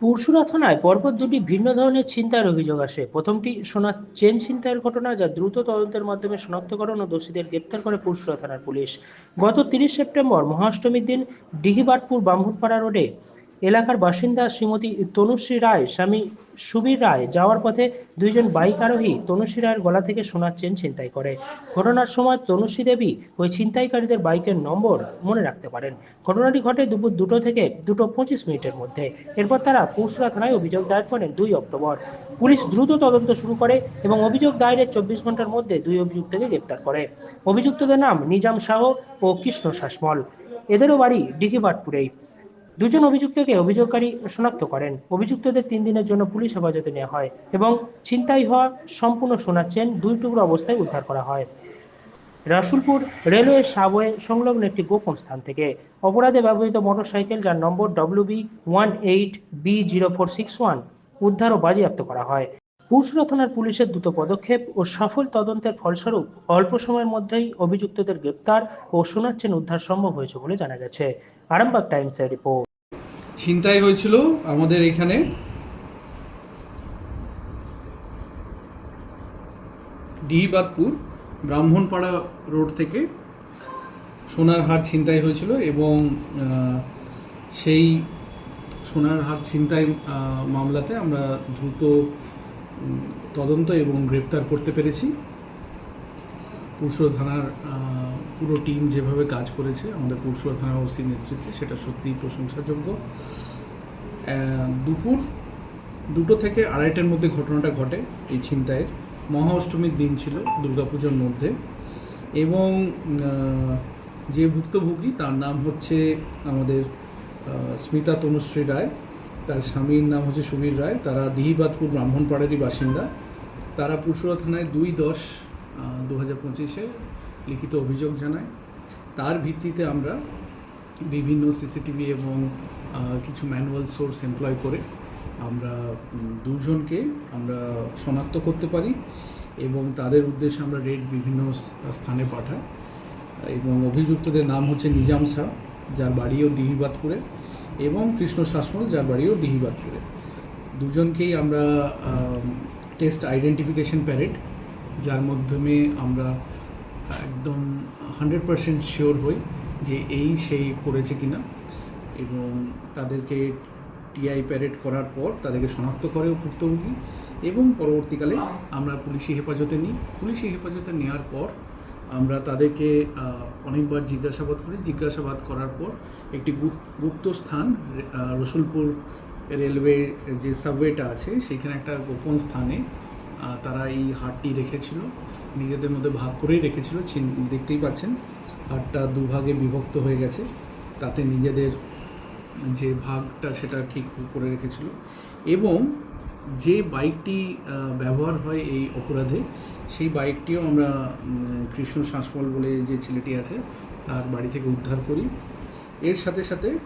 পুরসুরা থানায় পরপর দুটি ভিন্ন ধরনের ছিনতাইয়ের অভিযোগ আসে। প্রথমটি সোনা চেন ছিনতাইয়ের ঘটনা যা দ্রুত তদন্তের মাধ্যমে শনাক্তকরণ ও দোষীদের গ্রেপ্তার করে পুরসুরা থানার পুলিশ। গত তিরিশ সেপ্টেম্বর মহাষ্টমীর দিন ডিঘিবাটপুর বাম্ভুরপাড়া রোডে এলাকার বাসিন্দা শ্রীমতী তনুশ্রী রায়, স্বামী সুবীর রায় যাওয়ার পথে দুইজন বাইক আরোহী তনুশ্রী রায়ের গলা থেকে সোনার চেন ছিনতাই করে। ঘটনার সময় তনুশ্রী দেবী ওই ছিনতাইকারীদের বাইকের নম্বর মনে রাখতে পারেন। ঘটনাটি ঘটে দুপুর দুটো থেকে দুটো পঁচিশ মিনিটের মধ্যে। এরপর তারা পুরসুরা থানায় অভিযোগ দায়ের করেন দুই অক্টোবর। পুলিশ দ্রুত তদন্ত শুরু করে এবং অভিযোগ দায়েরের চব্বিশ ঘণ্টার মধ্যে দুই অভিযুক্তকে গ্রেপ্তার করে। অভিযুক্তদের নাম নিজাম শাহ ও কৃষ্ণ শাসমল। এদেরও বাড়ি ডিঘিবাটপুরেই দুজন অভিযুক্তকে অভিযোগকারী শনাক্ত করেন। অভিযুক্তদের তিন দিনের জন্য পুলিশ হেফাজতে নেওয়া হয় এবং ছিনতাই হওয়া সম্পূর্ণ সোনার চেন দুই টুকরো অবস্থায় উদ্ধার করা হয়। রাসুলপুর রেলওয়ে সাবওয়ে সংলগ্ন একটি গোপন স্থান থেকে। অপরাধে ব্যবহৃত মোটরসাইকেল যার number W B one eight B zero four six one উদ্ধার ও বাজেয়াপ্ত করা হয়। পুরসুরা থানার পুলিশের দ্রুত পদক্ষেপ ও সফল তদন্তের ফলস্বরূপ অল্প সময়ের মধ্যেই অভিযুক্তদের গ্রেপ্তার ও সোনার চেন উদ্ধার সম্ভব হয়েছে বলে জানা গেছে। আরামবাগ টাইমসের রিপোর্ট। ছিনতাই হয়েছিল আমাদের এখানে। ডিহিবাদপুর, ব্রাহ্মণপাড়া রোড থেকে সোনার হার ছিনতাই হয়েছিল এবং সেই সোনার হার ছিনতাই মামলাতে আমরা দ্রুত তদন্ত এবং গ্রেপ্তার করতে পেরেছি। পুরসুরা থানার পুরো টিম যেভাবে কাজ করেছে, আমাদের পুরসুরা থানা ওসির নেতৃত্বে, সেটা সত্যিই প্রশংসাযোগ্য। দুপুর দুটো থেকে আড়াইটার মধ্যে ঘটনাটা ঘটে এই ছিনতাইয়ের। মহা অষ্টমীর দিন ছিল দুর্গাপুজোর মধ্যে এবং যে ভুক্তভোগী তার নাম হচ্ছে আমাদের স্মিতা তনুশ্রী রায়, তার স্বামীর নাম হচ্ছে সুবীর রায়, তারা দিহিবাদপুর ব্রাহ্মণপাড়ারই বাসিন্দা। তারা পুরসুরা থানায় দুই দশ দু হাজার পঁচিশে লিখিত অভিযোগ জানায়। তার ভিত্তিতে আমরা বিভিন্ন সিসিটিভি এবং কিছু ম্যানুয়াল সোর্স এমপ্লয় করে আমরা দুজনকে আমরা শনাক্ত করতে পারি এবং তাদের উদ্দেশ্যে আমরা রেড বিভিন্ন স্থানে পাঠাই। এবং অভিযুক্তদের নাম হচ্ছে নিজাম শাহ, যার বাড়িও দিহিবাদপুরে এবং কৃষ্ণ শাসমল, যার বাড়িও দিহিবাদপুরে। দুজনকেই আমরা টেস্ট আইডেন্টিফিকেশন প্যারেড, যার মাধ্যমে আমরা একদম হান্ড্রেড পারসেন্ট শিওর হই যে এই সেই করেছে কিনা এবং তাদেরকে টিআই প্যারেড করার পর তাদেরকে শনাক্ত করে ভুক্তভোগী এবং পরবর্তীকালে আমরা পুলিশি হেফাজতে নিই। পুলিশি হেফাজতে নেওয়ার পর আমরা তাদেরকে অনেকবার জিজ্ঞাসাবাদ করি। জিজ্ঞাসাবাদ করার পর একটি গুপ্ত স্থান রসুলপুর রেলওয়ে যে সাবওয়েটা আছে, সেখানে একটা গোপন স্থানে তারা এই হাটটি রেখেছিল। নিজেদের মধ্যে ভাগ করেই রেখেছিল। দেখতেই পাচ্ছেন, হাটটা দুভাগে বিভক্ত হয়ে গেছে। তাতে নিজেদের যে ভাগটা সেটা ঠিক করে রেখেছিল। এবং যে বাইকটি ব্যবহার হয় এই অপরাধে, সেই বাইকটিও আমরা কৃষ্ণ শাসমল বলে যে ছেলেটি আছে, তার বাড়ি থেকে উদ্ধার করি। এর সাথে সাথে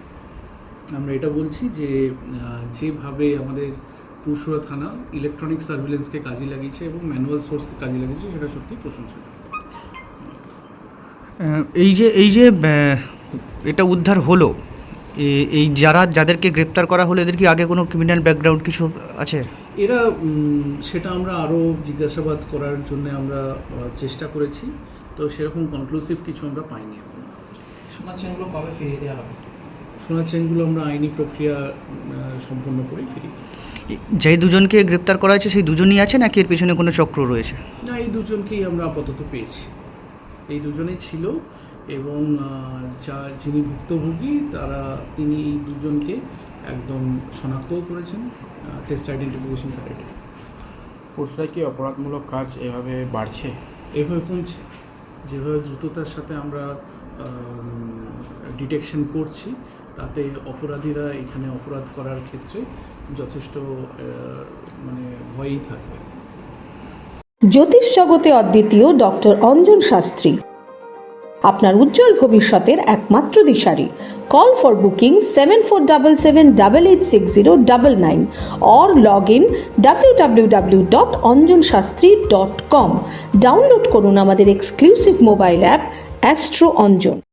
আমরা এটা বলছি যে যেভাবে আমাদের পুরসুরা থানা ইলেকট্রনিক সার্ভিলেন্সকে কাজে লাগিয়েছে এবং ম্যানুয়াল সোর্সকে কাজে লাগিয়েছে সেটা সত্যি আহ, এই যে এই যে এটা উদ্ধার হলো এই যারা যাদেরকে গ্রেপ্তার করা হলো এদের কি আগে কোনো ক্রিমিনাল ব্যাকগ্রাউন্ড কিছু আছে? এরা সেটা আমরা আরও জিজ্ঞাসাবাদ করার জন্য আমরা চেষ্টা করেছি তো সেরকম কনক্লুসিভ কিছু আমরা পাইনি এখন। সোনার চেনগুলো কবে ফিরিয়ে দেওয়া হবে? সোনার চেনগুলো আমরা আইনি প্রক্রিয়া সম্পন্ন করে দিই। যেই দুজনকে গ্রেপ্তার করা হয়েছে সেই দুজনই আছে নাকি এর পিছনে কোনো চক্র রয়েছে? না এই দুজনকেই আমরা আপাতত পেয়েছি। এই দুজনেই ছিল এবং যা যিনি ভুক্তভোগী তারা তিনি এই দুজনকে একদম শনাক্তও করেছেন টেস্ট আইডেন্টিফিকেশন প্যারেডে পরশুরায় কি অপরাধমূলক কাজ এভাবে বাড়ছে? এভাবে কমছে। যেভাবে দ্রুততার সাথে আমরা ডিটেকশন করছি তাতে অপরাধীরা এখানে অপরাধ করার ক্ষেত্রে যথেষ্ট মানে ভয়ই থাকবে। জ্যোতিষ জগতে অদ্বিতীয় ডক্টর অঞ্জন শাস্ত্রী। আপনার উজ্জ্বল ভবিষ্যতের একমাত্র দিশারি। Call for booking seven four double seven double eight six zero double nine or log in W W W dot Anjan Shastri dot com download করুন আমাদের exclusive mobile app Astro Anjan